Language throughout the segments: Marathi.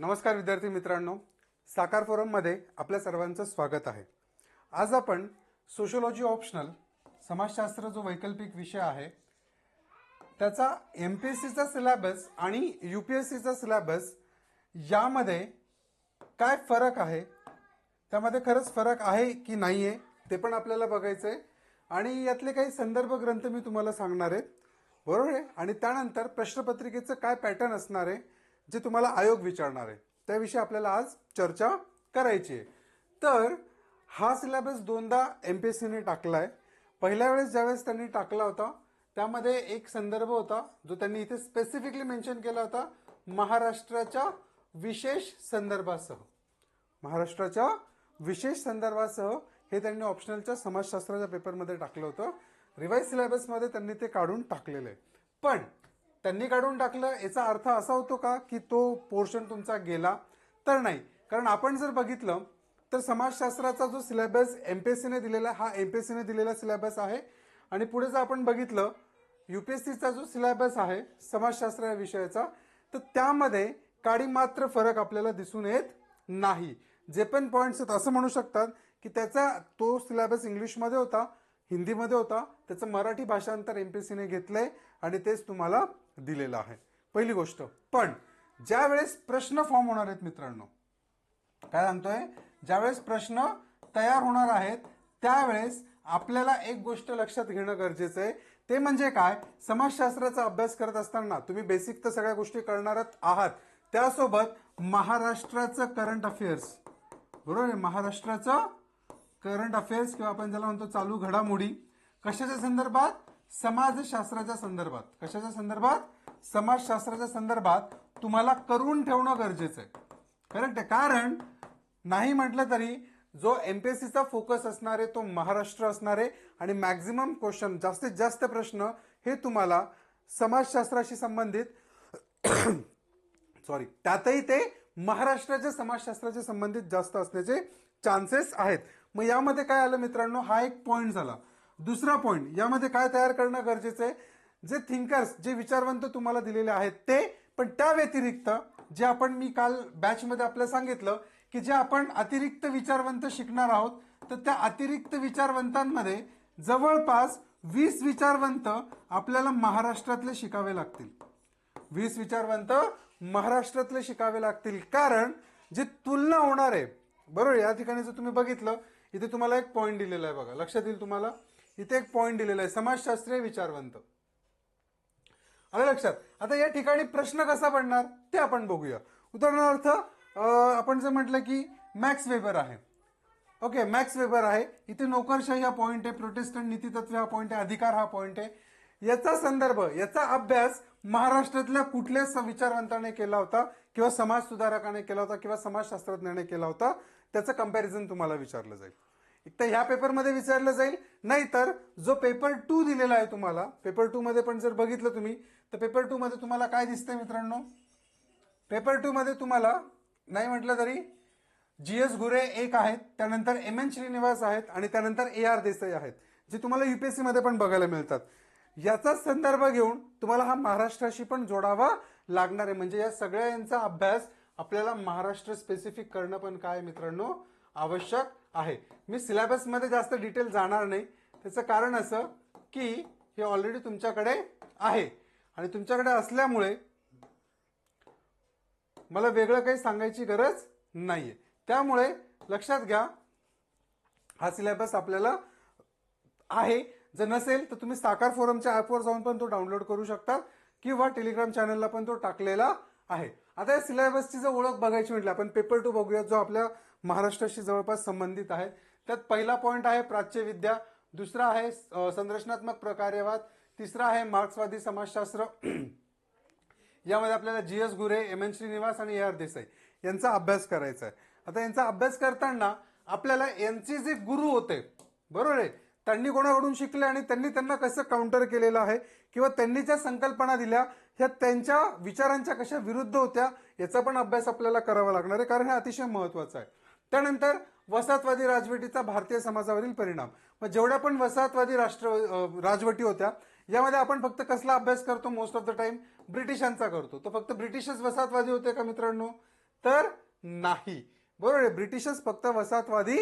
नमस्कार विद्यार्थी मित्रांनो. साकार फोरममध्ये आपल्या सर्वांचं स्वागत आहे. आज आपण सोशोलॉजी ऑप्शनल समाजशास्त्र जो वैकल्पिक विषय आहे त्याचा एम पी एस सीचा सिलॅबस आणि यू पी एस सीचा सिलॅबस यामध्ये काय फरक आहे? त्यामध्ये खरंच फरक आहे की नाही आहे ते पण आपल्याला बघायचं आहे आणि यातले काही संदर्भ ग्रंथ मी तुम्हाला सांगणार आहे. बरोबर आहे? आणि त्यानंतर प्रश्नपत्रिकेचं काय पॅटर्न असणार आहे? जे तुम्हाला आयोग विचारणार आहे. त्याविषयी आपल्याला आज चर्चा करायची आहे. तर हा सिलेबस दोनदा एम पी एस सीने टाकला आहे पहिल्या वेळेस ज्यावेळेस त्यांनी टाकला होता त्यामध्ये एक संदर्भ होता जो त्यांनी इथे स्पेसिफिकली मेन्शन केला होता महाराष्ट्राच्या विशेष संदर्भासह. महाराष्ट्राच्या विशेष संदर्भासह हे त्यांनी ऑप्शनलच्या समाजशास्त्राच्या पेपरमध्ये टाकलं होतं. रिवाईज सिलेबसमध्ये त्यांनी ते काढून टाकलेलं आहे. पण त्यांनी काढून टाकलं. याचा अर्थ असा होतो का की तो पोर्शन तुमचा गेला तर नाही. कारण आपण जर बघितलं तर समाजशास्त्राचा जो सिलेबस एमपीएससीने दिलेला आहे, हा एमपीएससीने दिलेला सिलेबस आहे. आणि पुढे जर आपण बघितलं युपीएससीचा जो सिलेबस आहे समाजशास्त्र या विषयाचा तर त्यामध्ये काडी मात्र फरक आपल्याला दिसून येत नाही. जे पण पॉईंट्स आहेत असं म्हणू शकतात की त्याचा तो सिलेबस इंग्लिशमध्ये होता हिंदीमध्ये होता त्याचं मराठी भाषांतर एम पी सीने घेतलं आहे आणि तेच तुम्हाला दिलेलं आहे. पहिली गोष्ट. पण ज्या वेळेस प्रश्न फॉर्म होणार आहेत मित्रांनो काय सांगतोय? ज्यावेळेस प्रश्न तयार होणार आहेत त्यावेळेस आपल्याला एक गोष्ट लक्षात घेणं गरजेचं आहे. ते म्हणजे काय? समाजशास्त्राचा अभ्यास करत असताना तुम्ही बेसिक तर सगळ्या गोष्टी करणारच आहात. त्यासोबत महाराष्ट्राचं करंट अफेअर्स बरोबर आहे? महाराष्ट्राचं करंट अफेअर्स किंवा आपण ज्याला म्हणतो चालू घडामोडी. कशाच्या संदर्भात? समाजशास्त्राच्या संदर्भात. कशाच्या संदर्भात? समाजशास्त्राच्या संदर्भात तुम्हाला करून ठेवणं गरजेचं आहे. करेक्ट आहे कारण नाही म्हटलं तरी जो एमपीएससीचा फोकस असणारे तो महाराष्ट्र असणारे आणि मॅक्झिमम क्वेश्चन जास्तीत जास्त प्रश्न हे तुम्हाला समाजशास्त्राशी संबंधित सॉरी त्यातही ते महाराष्ट्राच्या समाजशास्त्राच्या संबंधित जास्त असण्याचे चान्सेस आहेत. मग यामध्ये काय आलं मित्रांनो? हा एक पॉईंट झाला. दुसरा पॉईंट यामध्ये काय तयार करणं गरजेचं आहे? जे थिंकर्स जे विचारवंत तुम्हाला दिलेले आहेत ते पण त्या व्यतिरिक्त जे आपण मी काल बॅचमध्ये आपल्याला सांगितलं की जे आपण अतिरिक्त विचारवंत शिकणार आहोत तर त्या अतिरिक्त विचारवंतांमध्ये जवळपास वीस विचारवंत आपल्याला महाराष्ट्रातले शिकावे लागतील. वीस विचारवंत महाराष्ट्रातले शिकावे लागतील. कारण जे तुलना होणार आहे बरोबर या ठिकाणी जर तुम्ही बघितलं इथे तुम्हाला एक पॉईंट दिलेला आहे बघा. लक्षात येईल तुम्हाला? इथे एक पॉईंट दिलेला आहे समाजशास्त्रीय विचारवंत. आलं लक्षात? आता या ठिकाणी प्रश्न कसा पडणार ते आपण बघूया. उदाहरणार्थ आपण जर म्हटलं की मॅक्स वेबर आहे. ओके मॅक्स वेबर आहे. इथे नोकरशाही हा पॉईंट आहे प्रोटेस्टंट नीतितत्व हा पॉईंट आहे अधिकार हा पॉईंट आहे. याचा संदर्भ याचा अभ्यास महाराष्ट्रातल्या कुठल्या विचारवंताने केला होता किंवा समाज सुधारकाने केला होता किंवा समाजशास्त्रज्ञाने केला होता? त्याचं कंपॅरिझन तुम्हाला विचारलं जाईल. एक तर ह्या पेपरमध्ये विचारलं जाईल. नाहीतर जो पेपर टू दिलेला आहे तुम्हाला पेपर टूमध्ये पण जर बघितलं तुम्ही तर पेपर टूमध्ये तुम्हाला काय दिसतंय मित्रांनो? पेपर टूमध्ये तुम्हाला नाही म्हटलं तरी जी एस गुरे एक आहेत त्यानंतर एम एन श्रीनिवास आहेत आणि त्यानंतर ए आर देसाई आहेत जे तुम्हाला युपीएससी मध्ये पण बघायला मिळतात. याचा संदर्भ घेऊन तुम्हाला हा महाराष्ट्राशी पण जोडावा लागणार आहे. म्हणजे या सगळ्या यांचा अभ्यास आपल्याला महाराष्ट्र स्पेसिफिक करणं पण काय मित्रांनो? आवश्यक. आहे. मी सिलेबसमध्ये जास्त डिटेल जाणार नाही. त्याचं कारण असं की हे ऑलरेडी तुमच्याकडे आहे. आणि तुमच्याकडे असल्यामुळे मला वेगळं काही सांगायची गरज नाहीये. त्यामुळे लक्षात घ्या हा सिलेबस आपल्याला आहे. जर नसेल तर तुम्ही साकार फोरमच्या ॲपवर जाऊन पण तो डाउनलोड करू शकता किंवा टेलिग्राम चॅनलला पण तो टाकलेला आहे. आता या सिलेबसची जर ओळख बघायची म्हटलं आपण पेपर टू बघूया जो आपल्या महाराष्ट्राशी जवळपास संबंधित आहे त्यात पहिला पॉईंट आहे प्राच्यविद्या दुसरा आहे संरचनात्मक प्रकार्यवाद तिसरा आहे मार्क्सवादी समाजशास्त्र. यामध्ये आपल्याला G S Ghurye M N Srinivas आणि ए आर देसाई यांचा अभ्यास करायचा आहे. आता यांचा अभ्यास करताना आपल्याला यांचे जे गुरु होते बरोबर आहे? त्यांनी कोणाकडून शिकले आणि त्यांनी त्यांना कसं काउंटर केलेलं आहे किंवा त्यांनी ज्या संकल्पना दिल्या ह्या त्यांच्या विचारांच्या कशा विरुद्ध होत्या याचा पण अभ्यास आपल्याला करावा लागणार आहे. कारण हे अतिशय महत्वाचं आहे. त्यानंतर वसाहतवादी राजवटीचा भारतीय समाजावरील परिणाम. मग जेवढ्या पण वसाहतवादी राष्ट्र राजवटी होत्या यामध्ये आपण फक्त कसला अभ्यास करतो मोस्ट ऑफ द टाइम ब्रिटिशांचा करतो. तो फक्त ब्रिटिशच वसाहतवादी होते का मित्रांनो? तर नाही. बरोबर आहे ब्रिटिशच फक्त वसाहतवादी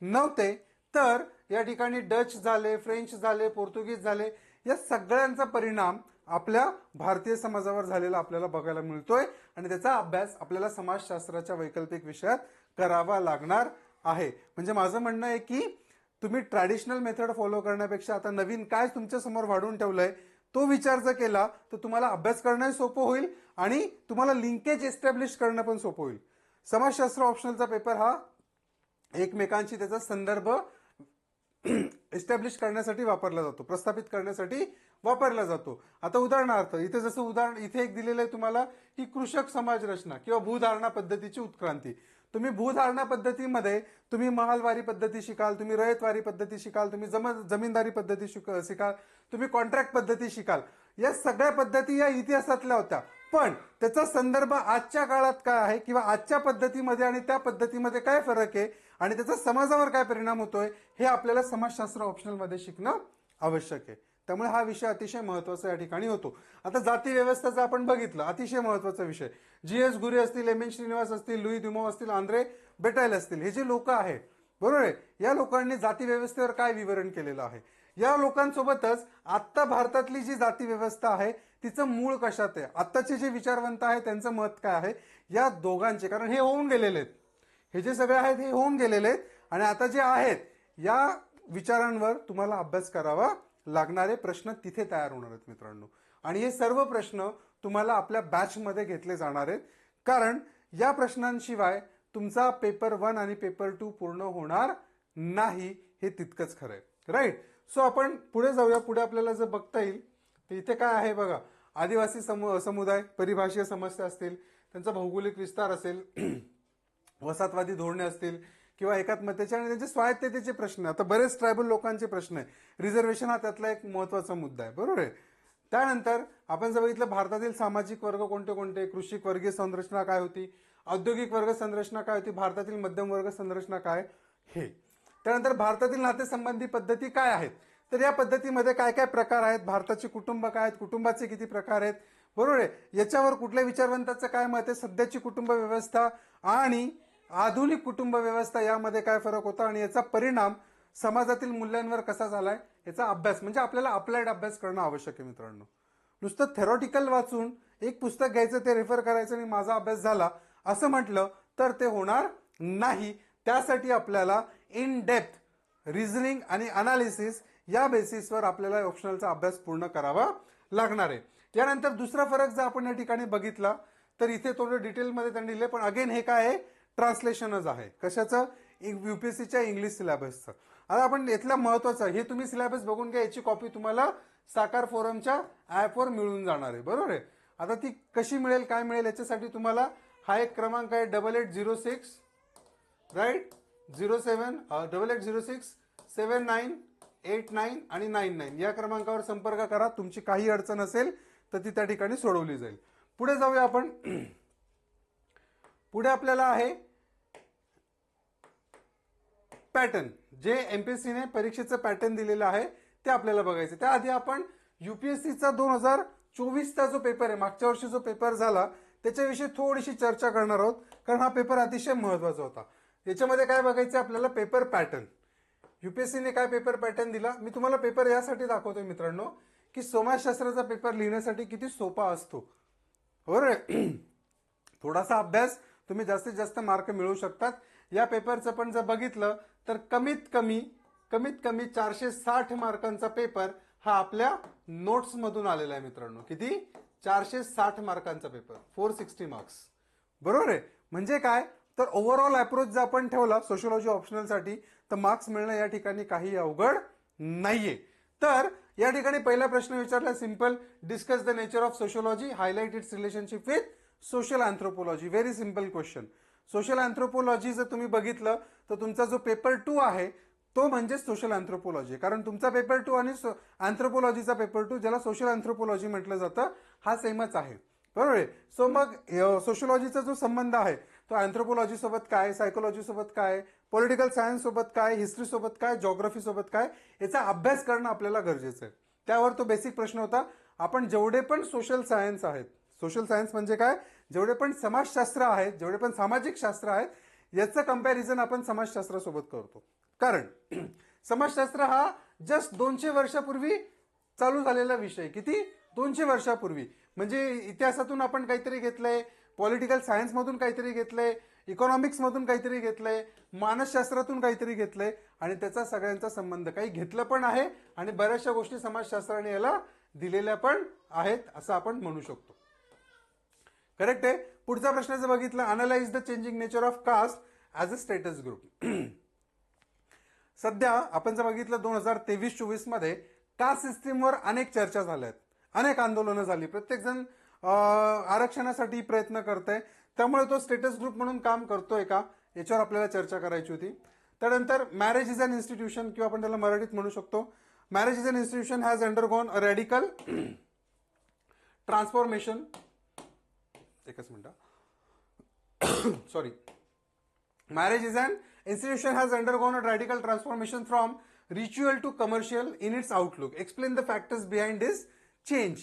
नव्हते. तर या ठिकाणी डच झाले फ्रेंच झाले पोर्तुगीज झाले या सगळ्यांचा परिणाम आपल्या भारतीय समाजावर झालेला आपल्याला बघायला मिळतोय. आणि त्याचा अभ्यास आपल्याला समाजशास्त्राच्या वैकल्पिक विषयात करावा लागणार आहे. म्हणजे माझं म्हणणं आहे की तुम्ही ट्रॅडिशनल मेथड फॉलो करण्यापेक्षा आता नवीन काय तुमच्यासमोर वाढून ठेवलंय तो विचार जर केला तर तुम्हाला अभ्यास करणंही सोपं होईल आणि तुम्हाला लिंकेज एस्टॅब्लिश करणं पण सोपं होईल. समाजशास्त्र ऑप्शनलचा पेपर हा एकमेकांशी त्याचा संदर्भ एस्टॅब्लिश करण्यासाठी वापरला जातो प्रस्थापित करण्यासाठी वापरला जातो. आता उदाहरणार्थ इथे जसं उदाहरण इथे एक दिलेलं आहे तुम्हाला की कृषक समाज रचना किंवा भूधारणा पद्धतीची उत्क्रांती. तुम्ही भूधारणा पद्धतीमध्ये तुम्ही महालवारी पद्धती शिकाल तुम्ही रयतवारी पद्धती शिकाल तुम्ही जम जमीनदारी पद्धती शिक शिकाल तुम्ही कॉन्ट्रॅक्ट पद्धती शिकाल. या सगळ्या पद्धती या इतिहासातल्या होत्या. पण त्याचा संदर्भ आजच्या काळात काय आहे किंवा आजच्या पद्धतीमध्ये आणि त्या पद्धतीमध्ये काय फरक आहे आणि त्याचा समाजावर काय परिणाम होतोय हे आपल्याला समाजशास्त्र ऑप्शनलमध्ये शिकणं आवश्यक आहे. त्यामुळे हा विषय अतिशय महत्त्वाचा या ठिकाणी होतो. आता जाती व्यवस्थेचा आपण बघितलं अतिशय महत्त्वाचा विषय. जी एस गुरे असतील एम एन श्रीनिवास असतील लुई दुमो असतील आंध्रे बेटायल असतील हे जे लोक आहेत बरोबर आहे? या लोकांनी जाती व्यवस्थेवर काय विवरण केलेलं आहे? या लोकांसोबतच आत्ता भारतातली जी जाती व्यवस्था आहे तिचं मूळ कशात आहे? आत्ताचे जे विचारवंत आहे त्यांचं मत काय आहे? या दोघांचे कारण हे होऊन गेलेले आहेत. हे जे सगळे आहेत हे होऊन गेलेले आहेत. आणि आता जे आहेत या विचारांवर तुम्हाला अभ्यास करावा लागणारे प्रश्न तिथे तयार होणार आहेत मित्रांनो. आणि हे सर्व प्रश्न तुम्हाला आपल्या बॅचमध्ये घेतले जाणार आहेत. कारण या प्रश्नांशिवाय तुमचा पेपर वन आणि पेपर टू पूर्ण होणार नाही हे तितकंच खरं आहे. राईट सो आपण पुढे जाऊया. पुढे आपल्याला जर बघता येईल तर इथे काय आहे बघा. आदिवासी समु समुदाय परिभाषीय समस्या असतील त्यांचा भौगोलिक विस्तार असेल वसाहतवादी धोरणे असतील किंवा एकात्मतेचे आणि त्यांचे स्वायत्ततेचे प्रश्न. आता बरेच ट्रायबल लोकांचे प्रश्न आहे. रिझर्वेशन हा त्यातला एक महत्त्वाचा मुद्दा आहे. बरोबर आहे? त्यानंतर आपण जर बघितलं भारतातील सामाजिक वर्ग कोणते कोणते? कृषिक वर्गीय संरचना काय होती? औद्योगिक वर्ग संरचना काय होती? भारतातील मध्यम वर्ग संरचना काय? हे. त्यानंतर भारतातील नातेसंबंधी पद्धती काय आहेत? तर या पद्धतीमध्ये काय काय प्रकार आहेत? भारताचे कुटुंब काय आहेत? कुटुंबाचे किती प्रकार आहेत? बरोबर आहे? याच्यावर कुठल्या विचारवंताचं काय मत आहे? सध्याची कुटुंब व्यवस्था आणि आधुनिक कुटुंब व्यवस्था यामध्ये काय फरक होता आणि याचा परिणाम समाजातील मूल्यांवर कसा झालाय याचा अभ्यास म्हणजे आपल्याला अप्लाइड अभ्यास करणं आवश्यक आहे मित्रांनो. नुसतं थेरॉटिकल वाचून एक पुस्तक घ्यायचं ते रेफर करायचं आणि माझा अभ्यास झाला असं म्हटलं तर ते होणार नाही. त्यासाठी आपल्याला इन डेप्थ रिझनिंग आणि अनालिसिस या बेसिसवर आपल्याला ऑप्शनलचा अभ्यास पूर्ण करावा लागणार आहे. यानंतर दुसरा फरक जर आपण या ठिकाणी बघितला तर इथे थोडं डिटेलमध्ये त्यांनी दिले पण अगेन हे काय आहे? ट्रान्सलेशनच आहे. कशाचं? यू पी एस सीच्या इंग्लिश सिलेबसचं आता आपण इथलं महत्त्वाचं हे तुम्ही सिलेबस बघून घ्या याची कॉपी तुम्हाला साकार फोरमच्या ॲपवर मिळून जाणार आहे. बरोबर आहे? आता ती कशी मिळेल काय मिळेल याच्यासाठी तुम्हाला हा एक क्रमांक आहे double eight zero six right zero seven double eight zero six seven nine eight nine आणि नाईन नाईन या क्रमांकावर संपर्क करा. तुमची काही अडचण असेल तर ती त्या ठिकाणी सोडवली जाईल. पुढे जाऊया आपण. पुढे आपल्याला आहे पॅटर्न जे एम पी एस सीने परीक्षेचं पॅटर्न दिलेलं आहे ते आपल्याला बघायचं. त्याआधी आपण युपीएससीचा दोन हजार चोवीसचा जो पेपर आहे मागच्या वर्षी जो पेपर झाला त्याच्याविषयी थोडीशी चर्चा करणार आहोत कारण हा पेपर अतिशय महत्त्वाचा होता. याच्यामध्ये काय बघायचं आपल्याला? पेपर पॅटर्न युपीएससीने काय पेपर पॅटर्न दिला? मी तुम्हाला पेपर यासाठी दाखवतोय मित्रांनो की समाजशास्त्राचा पेपर लिहिण्यासाठी किती सोपा असतो. बरोबर आहे? थोडासा अभ्यास तुम्ही जास्तीत जास्त मार्क मिळवू शकतात. या पेपरचं पण जर बघितलं तर कमीत कमी कमीत कमी चारशे साठ मार्कांचा पेपर हा आपल्या नोट्समधून आलेला आहे मित्रांनो. किती? चारशे साठ मार्कांचा पेपर. फोर सिक्स्टी मार्क्स बरोबर आहे? म्हणजे काय? तर ओव्हरऑल अप्रोच जर आपण ठेवला सोशोलॉजी ऑप्शनलसाठी तर मार्क्स मिळणं या ठिकाणी काही अवघड नाहीये. तर या ठिकाणी पहिला प्रश्न विचारला simple discuss the nature of sociology highlight its relationship with social anthropology very simple question social anthropology जर तुम्ही बघितलं तर तुमचा जो पेपर टू आहे तो म्हणजे सोशल अँथ्रोपोलॉजी कारण तुमचा पेपर टू आणि अँथ्रोपोलॉजीचा पेपर टू ज्याला सोशल अँथ्रोपोलॉजी म्हटलं जातं हा सेमच आहे. बरोबर आहे? सो मग सोशोलॉजीचा जो संबंध आहे तो अँथ्रोपोलॉजी सोबत काय सायकोलॉजी सोबत काय पॉलिटिकल सायन्स सोबत काय हिस्ट्री सोबत काय जॉग्रफी सोबत काय याचा अभ्यास करणं आपल्याला गरजेचं आहे. त्यावर तो बेसिक प्रश्न होता आपण जेवढे पण सोशल सायन्स आहेत सोशल सायन्स म्हणजे काय? जेवढे पण समाजशास्त्र आहेत जेवढे पण सामाजिक शास्त्र आहेत याचं कंपॅरिझन आपण समाजशास्त्रासोबत करतो. कारण समाजशास्त्र हा जस्ट दोनशे वर्षापूर्वी चालू झालेला विषय. किती? दोनशे वर्षापूर्वी. म्हणजे इतिहासातून आपण काहीतरी घेतलंय पॉलिटिकल सायन्समधून काहीतरी घेतलंय इकॉनॉमिक्समधून काहीतरी घेतलंय मानसशास्त्रातून काहीतरी घेतलंय आणि त्याचा सगळ्यांचा संबंध. काही घेतलं पण आहे आणि बऱ्याचशा गोष्टी समाजशास्त्राने याला दिलेल्या पण आहेत असं आपण म्हणू शकतो. करेक्ट आहे? पुढचा प्रश्न जर बघितला analyse the changing nature of caste as a status group सध्या आपण जर बघितलं दोन हजार तेवीस चोवीसमध्ये कास्ट सिस्टीमवर अनेक चर्चा झाल्या आहेत अनेक आंदोलनं झाली. प्रत्येकजण आरक्षणासाठी प्रयत्न करतंय. त्यामुळे तो स्टेटस ग्रुप म्हणून काम करतोय का? याच्यावर आपल्याला चर्चा करायची होती. त्यानंतर मॅरेज इज अन इन्स्टिट्यूशन किंवा आपण त्याला मराठीत म्हणू शकतो. Marriage is an institution has undergone a radical transformation एकच minute. Sorry Marriage is an institution has undergone a radical transformation from ritual to commercial in its outlook explain the factors behind this change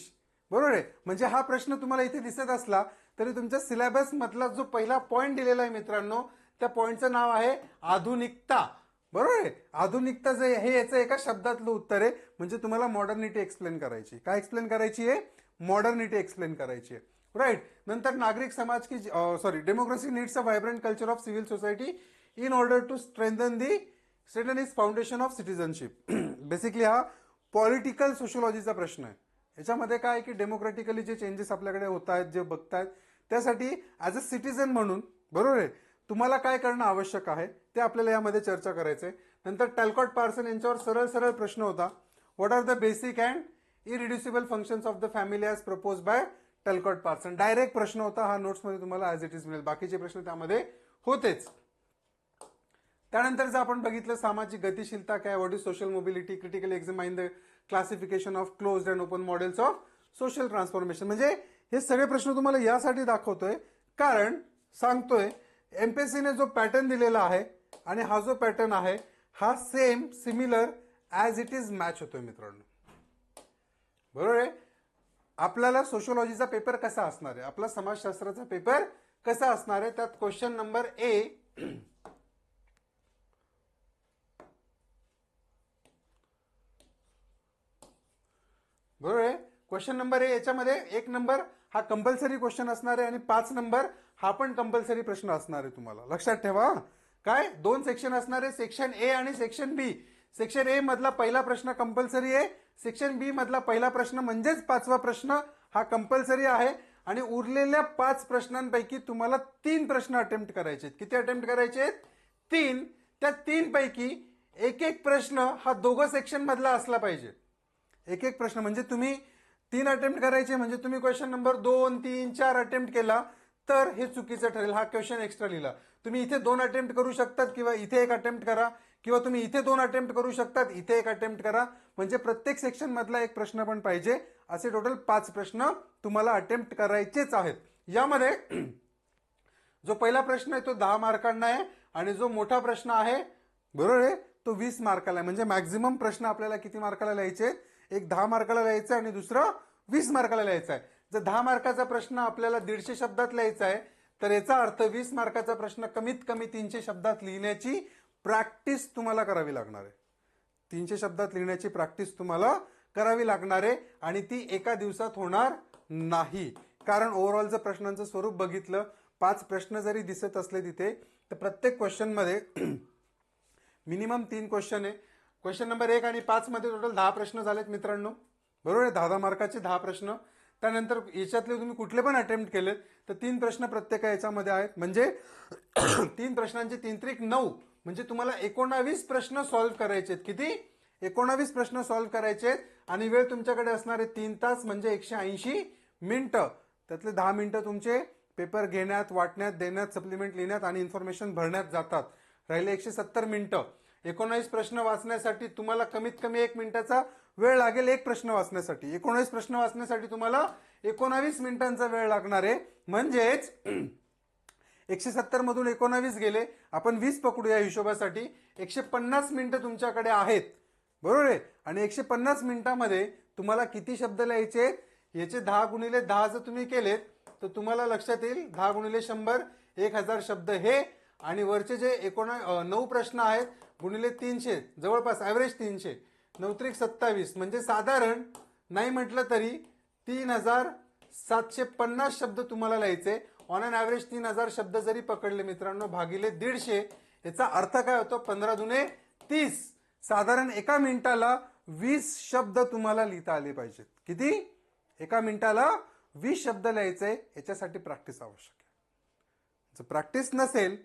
बरोबर आहे? म्हणजे हा प्रश्न तुम्हाला इथे दिसत असला तरी तुमच्या सिलेबस मधला जो पहिला पॉईंट दिलेला आहे मित्रांनो त्या पॉईंटचं नाव आहे आधुनिकता. बरोबर आहे? आधुनिकता जे हे याचं एका शब्दातलं उत्तर आहे. म्हणजे तुम्हाला मॉडर्निटी एक्सप्लेन करायची काय एक्सप्लेन करायची आहे? मॉडर्निटी एक्सप्लेन करायची आहे. राईट नंतर नागरिक समाज की sorry democracy needs a vibrant culture of civil society in order to strengthen the strengthen is foundation of citizenship basically हा पॉलिटिकल सोशोलॉजीचा प्रश्न आहे. याच्यामध्ये काय आहे की डेमोक्रॅटिकली जे चेंजेस आपल्याकडे होत आहेत जे बघतायत त्यासाठी ॲज अ सिटीजन म्हणून बरोबर आहे? तुम्हाला काय करणं आवश्यक आहे ते आपल्याला यामध्ये चर्चा करायचं आहे. नंतर टॅलकॉट पार्सन यांच्यावर सरळ सरळ प्रश्न होता. What are the basic and irreducible functions of the family as propose by Talcott Parson direct प्रश्न होता हा नोट्समध्ये तुम्हाला ॲज इट इज मिळेल. बाकीचे प्रश्न त्यामध्ये होतेच. त्यानंतर जर आपण बघितलं सामाजिक गतिशीलता काय what is social mobility critical examine the classification of close and open models of social transformation म्हणजे हे सगळे प्रश्न तुम्हाला यासाठी दाखवतोय. कारण सांगतोय एमपीएससीने जो पॅटर्न दिलेला आहे आणि हा जो पॅटर्न आहे हा same similar as it is match होतोय मित्रांनो. बरोबर आहे? आपल्याला सोशोलॉजीचा पेपर कसा असणार आहे? आपला समाजशास्त्राचा पेपर कसा असणार आहे? त्यात क्वेश्चन नंबर ए बरोबर आहे? क्वेश्चन नंबर ए याच्यामध्ये एक नंबर हा कंपल्सरी क्वेश्चन असणार आहे आणि पाच नंबर हा पण कंपल्सरी प्रश्न असणार आहे तुम्हाला. लक्षात ठेवा काय? दोन सेक्शन असणार आहे सेक्शन ए आणि सेक्शन बी सेक्शन ए मधला पहिला प्रश्न कंपल्सरी आहे सेक्शन बी मधला पहिला प्रश्न म्हणजेच पाचवा प्रश्न हा कंपल्सरी आहे. आणि उरलेल्या पाच प्रश्नांपैकी तुम्हाला तीन प्रश्न अटेम्प्ट करायचे आहेत. किती अटेम्प्ट करायचे आहेत? तीन. त्या तीनपैकी एक एक प्रश्न हा दोघं सेक्शन मधला असला पाहिजे. एक एक प्रश्न म्हणजे तुम्ही तीन अटेम्प्ट करायचे म्हणजे तुम्ही क्वेश्चन नंबर दोन तीन चार अटेम्प्ट केला तर हे चुकीचं ठरेल. हा क्वेश्चन एक्स्ट्रा लिहिला. तुम्ही इथे दोन अटेम्प्ट करू शकतात किंवा इथे एक अटेम्प्ट करा. किंवा तुम्ही इथे दोन अटेम्प्ट करू शकतात इथे एक अटेम्प्ट करा. म्हणजे प्रत्येक सेक्शन मधला एक प्रश्न पण पाहिजे. असे टोटल पाच प्रश्न तुम्हाला अटेम्प्ट करायचेच आहेत. यामध्ये जो पहिला प्रश्न आहे तो दहा मार्कांना आहे आणि जो मोठा प्रश्न आहे बरोबर आहे? तो वीस मार्काला आहे. म्हणजे मॅक्झिमम प्रश्न आपल्याला किती मार्काला लिहायचे एक दहा मार्काला लिहायचं आहे आणि दुसरं वीस मार्काला लिहायचा आहे. जर दहा मार्काचा प्रश्न आपल्याला दीडशे शब्दात लिहायचा आहे तर याचा अर्थ वीस मार्काचा प्रश्न कमीत कमी तीनशे शब्दात लिहिण्याची प्रॅक्टिस तुम्हाला करावी लागणार आहे. तीनशे शब्दात लिहिण्याची प्रॅक्टिस तुम्हाला करावी लागणार आहे आणि ती एका दिवसात होणार नाही. कारण ओव्हरऑलचं प्रश्नांचं स्वरूप बघितलं पाच प्रश्न जरी दिसत असले तिथे तर प्रत्येक क्वेश्चनमध्ये मिनिमम तीन क्वेश्चन आहे. क्वेश्चन नंबर एक आणि पाचमध्ये टोटल दहा प्रश्न झालेत मित्रांनो. बरोबर आहे? दहा दहा मार्काचे दहा प्रश्न. त्यानंतर याच्यातले तुम्ही कुठले पण अटेम्प्ट केलेत तर तीन प्रश्न प्रत्येक याच्यामध्ये आहेत. म्हणजे तीन प्रश्नांचे तीन त्रिक नऊ. म्हणजे तुम्हाला एकोणावीस प्रश्न सॉल्व्ह करायचे आहेत. किती? एकोणावीस प्रश्न सॉल्व्ह करायचे आहेत. आणि वेळ तुमच्याकडे असणारे तीन तास म्हणजे एकशे ऐंशी मिनटं. त्यातले दहा मिनटं तुमचे पेपर घेण्यात वाटण्यात देण्यात सप्लिमेंट लिहिण्यात आणि इन्फॉर्मेशन भरण्यात जातात. राहिले एकशे सत्तर मिनिटं. एकोणावीस प्रश्न वाचण्यासाठी तुम्हाला कमीत कमी एक मिनिटाचा वेळ लागेल एक प्रश्न वाचण्यासाठी. एकोणावीस प्रश्न वाचण्यासाठी तुम्हाला एकोणावीस मिनिटांचा वेळ लागणार आहे. म्हणजेच एकशे सत्तरमधून एकोणावीस गेले. आपण वीस पकडू या हिशोबासाठी. एकशे पन्नास मिनटं तुमच्याकडे आहेत. बरोबर आहे? आणि एकशे पन्नास मिनिटामध्ये तुम्हाला किती शब्द लिहायचे? याचे दहा गुणिले दहा जर तुम्ही केलेत तर तुम्हाला लक्षात येईल दहा गुणिले शंभर एक हजार शब्द हे. आणि वरचे जे एकोणा नऊ प्रश्न आहेत गुणिले तीनशे जवळपास ॲव्हरेज तीनशे. नऊत्रिक सत्तावीस म्हणजे साधारण नाही म्हटलं तरी तीन हजार सातशे पन्नास शब्द तुम्हाला लिहायचे. ऑन अन ॲव्हरेज तीन हजार शब्द जरी पकडले मित्रांनो भागिले दीडशे याचा अर्थ काय होतो? पंधरा जुने तीस. साधारण एका मिनिटाला वीस शब्द तुम्हाला लिहिता आले पाहिजेत. किती? एका मिनिटाला वीस शब्द लिहायचे याच्यासाठी प्रॅक्टिस आवश्यक आहे. जर प्रॅक्टिस नसेल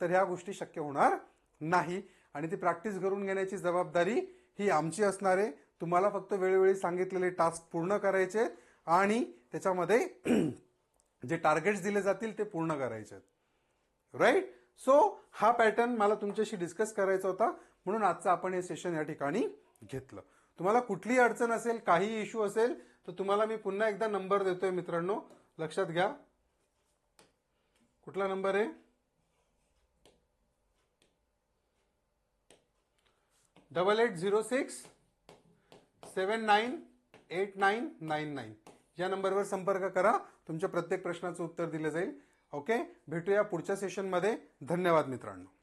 तर ह्या गोष्टी शक्य होणार नाही. आणि ती प्रॅक्टिस करून घेण्याची जबाबदारी ही आमची असणार आहे. तुम्हाला फक्त वेळोवेळी सांगितलेले टास्क पूर्ण करायचे आणि त्याच्यामध्ये जे टार्गेट्स दिले जातील ते पूर्ण करायचे आहेत. राईट सो हा पॅटर्न मला तुमच्याशी डिस्कस करायचा होता. म्हणून आजचं आपण हे सेशन या ठिकाणी घेतलं. तुम्हाला कुठलीही अडचण असेल काही इश्यू असेल तर तुम्हाला मी पुन्हा एकदा नंबर देतोय मित्रांनो. लक्षात घ्या. कुठला नंबर आहे? Double eight zero six seven nine eight nine nine nine या नंबरवर संपर्क करा. तुमच्या प्रत्येक प्रश्नाचं उत्तर दिलं जाईल. ओके भेटूया पुढच्या सेशनमध्ये धन्यवाद मित्रांनो.